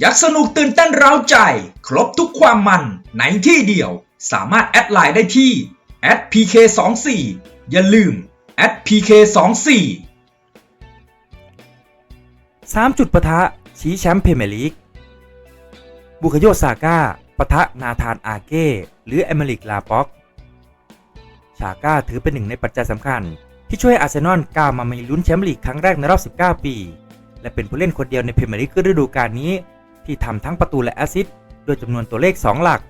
อยากสนุกตื่นเต้นเร้าใจ ครบทุกความมันในที่เดียว สามารถแอดไลน์ได้ที่ @pk24 อย่าลืม @pk24 3จุดปะทะ ชี้แชมป์เพเมลีกบุคโยซาก้าปะทะนาธานอาเก้ หรือเอเมริกลาป็อกชาก้าถือเป็นหนึ่งในปัจจัยสำคัญ ที่ช่วยอาร์เซนอลก้าวมามีลุ้นแชมป์ลีกครั้งแรกในรอบ 19 ปี และเป็นผู้เล่นคนเดียวในพรีเมียร์ลีกฤดูกาลนี้ ที่ทำทั้งประตูและแอสซิสต์ด้วยจำนวนตัวเลข 2 หลัก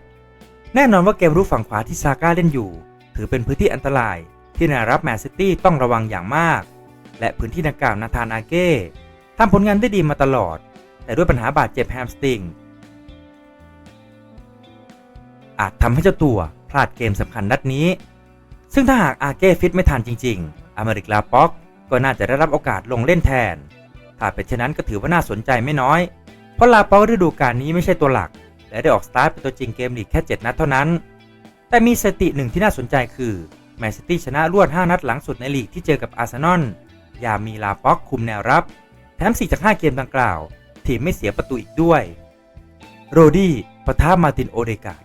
แน่นอนว่าเกมรุกฝั่งขวาที่ซาก้าเล่นอยู่ ถือเป็นพื้นที่อันตรายที่นารับแมนซิตี้ต้องระวังอย่างมาก และพื้นที่ดังกล่าวนาธานอาเก้ทำผลงานได้ดีมาตลอด แต่ด้วยปัญหาบาดเจ็บแฮมสตริงอาจทำให้เจ้าตัวพลาดเกมสำคัญนัดนี้ ซึ่งถ้าหากอาเก้ฟิตไม่ทันจริง ๆ อเมริกลาป็อกก็น่าจะได้รับโอกาสลงเล่นแทน ถ้าเป็นเช่นนั้นก็ถือว่าน่าสนใจไม่น้อย ราะลาป็อกฤดูกาลนี้ไม่ใช่ตัวหลัก และได้ออกสตาร์ทเป็นตัวจริงเกมลีกแค่ 7 นัดเท่านั้น แต่มีสติหนึ่งที่น่าสนใจคือแมนซิตี้ชนะรวด 5 นัดหลังสุดในลีกที่เจอกับอาร์เซนอลยามีลาป็อกคุมแนวรับ แถม 4 จาก 5 เกมดังกล่าว ทีมไม่เสียประตูอีกด้วย โรดี้ปะทะมาร์ตินโอเดกาด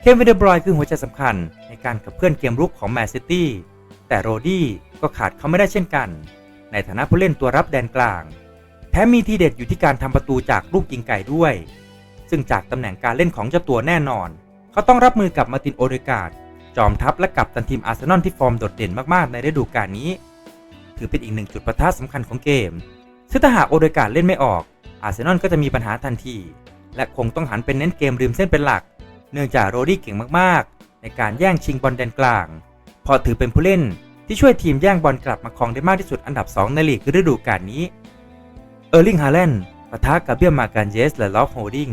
เควินเดบรอยคือหัวใจสำคัญในการขับเคลื่อนเกมรุกของแมนซิตี้แต่โรดี้ก็ขาดเขาไม่ได้เช่นกัน ในฐานะผู้เล่นตัวรับแดนกลาง มมีทีเด็ดอยู่ที่การทำประตูจากลูกยิงไก่ด้วย ซึ่งจากตำแหน่งการเล่นของเจ้าตัวแน่นอน เขาต้องรับมือกับมาร์ตินโอเดกาดจอมทัพและกัปตันทีมอาร์เซนอลที่ฟอร์มโดดเด่นมากๆในฤดูกาลนี้ ถือเป็นอีกหนึ่งจุดประทัดสำคัญของเกม ซึ่งถ้าหากโอเดกาดเล่นไม่ออก อาร์เซนอลก็จะมีปัญหาทันที และคงต้องหันเป็นเน้นเกมริมเส้นเป็นหลัก เนื่องจากโรดี้เก่งมากๆ ในการแย่งชิงบอลแดนกลางพราะถือเป็นผู้เล่นที่ช่วยทีมแย่งบอลกลับมาครองได้มากที่สุดอันดับ 2 ในลีกฤดูกาลนี้ อร์ลิงฮาแลนด์ปะทะกับเบียมาการเยสและลอฟโฮดิง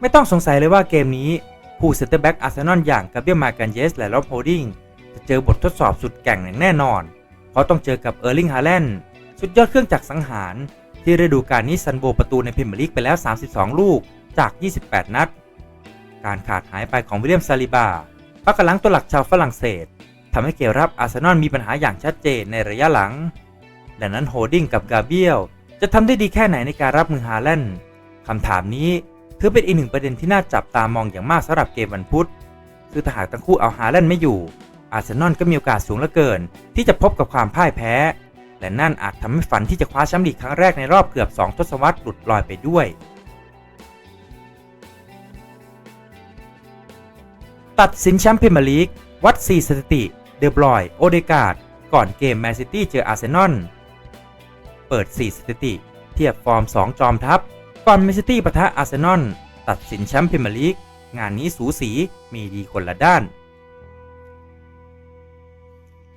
ไม่ต้องสงสัยเลยว่าเกมนี้ผู้เซนเตอร์แบ็กอาร์เซนอลอย่างกับเบียมาการเยสและลอฟโฮดิงจะเจอบททดสอบสุดแกร่งอย่างแน่นอน เพราะต้องเจอกับเออร์ลิงฮาแลนด์สุดยอดเครื่องจักรสังหาร ที่ฤดูกาลนี้ซันโบประตูในพรีเมียร์ลีกไปแล้ว 32 ลูกจาก 28 นัด การขาดหายไปของวิลเลียมซาลิบาพักกลังตัวหลักชาวฝรั่งเศสทำให้เกมรับอาร์เซนอลมีปัญหาอย่างชัดเจนในระยะหลังดังนั้นโฮดดิ้งกับกาเบียล จะทำได้ดีแค่ไหนในการรับมือฮาแลนด์คำถามนี้ถือเป็นอีกหนึ่งประเด็นที่น่าจับตามองอย่างมากสำหรับเกมวันพุธคือถ้าหากทั้งคู่เอาฮาแลนด์ไม่อยู่ อาร์เซนอลก็มีโอกาสสูงเหลือเกิน ที่จะพบกับความพ่ายแพ้ และนั่นอาจทำให้ฝันที่จะคว้าแชมป์ลีกครั้งแรกในรอบเกือบ 2 ทศวรรษหลุดลอยไปด้วย ตัดสินแชมป์พรีเมียร์ลีกวัด 4 สถิติ เดอบรอย โอเดกาดก่อนเกมแมนซิตี้เจออาร์เซนอล เปิด 4 สถิติ เทียบฟอร์ม 2 จอมทัพ ก่อนแมนซิตี้ปะทะอาร์เซนอลตัดสินแชมป์พรีเมียร์ลีก งานนี้สูสีมีดีคนละด้าน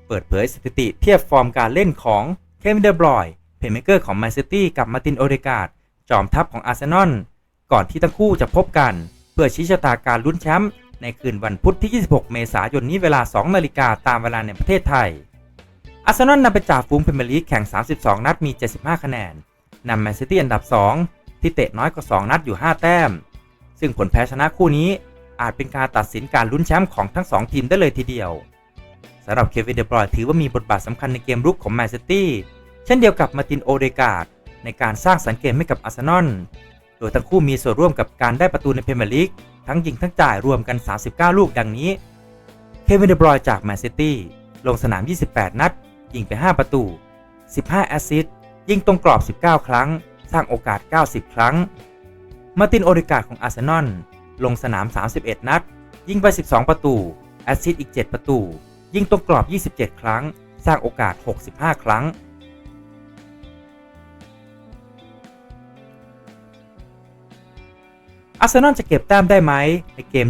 เปิดเผยสถิติเทียบฟอร์มการเล่นของเควินเดอบรอยเพย์เมเกอร์ของแมนซิตี้กับมาตินโอเดกาดจอมทัพของอาร์เซนอลก่อนที่ทั้งคู่จะพบกัน เพื่อชี้ชะตาการลุ้นแชมป์ในคืนวันพุธที่ 26 เมษายนนี้เวลา 2 นาฬิกาตามเวลาในประเทศไทย อาร์เซนอลนำไปจ่าฝูงพรีเมียร์ลีกแข่ง 32 นัดมี 75 คะแนนนำแมนซิตี้อันดับ 2 ที่เตะน้อยกว่า 2 นัดอยู่ 5 แต้ม ซึ่งผลแพ้ชนะคู่นี้อาจเป็นการตัดสินการลุ้นแชมป์ของทั้ง 2 ทีมได้เลยทีเดียวสำหรับเควินเดบรอยถือว่ามีบทบาทสำคัญในเกมรุกของแมนซิตี้เช่นเดียวกับมาร์ตินโอเดกาดในการสร้างสรรค์เกมให้กับอาร์เซนอลโดยทั้งคู่มีส่วนร่วมกับการได้ประตูในพรีเมียร์ลีกทั้งยิงทั้งจ่ายรวมกัน 39 ลูกดังนี้ เควินเดบรอยจากแมนซิตี้ลงสนาม 28 นัด ยิงไป 5 ประตู 15 แอสซิสต์ยิงตรงกรอบ 19 ครั้ง สร้างโอกาส 90 ครั้ง มาร์ตินโอเดกาดของอาร์เซนอลลงสนาม 31 นัด ยิงไป 12 ประตู แอสซิสต์อีก 7 ประตู ยิงตรงกรอบ 27 ครั้ง สร้างโอกาส 65 ครั้งอาร์เซนอลจะเก็บแต้มได้ไหมในเกม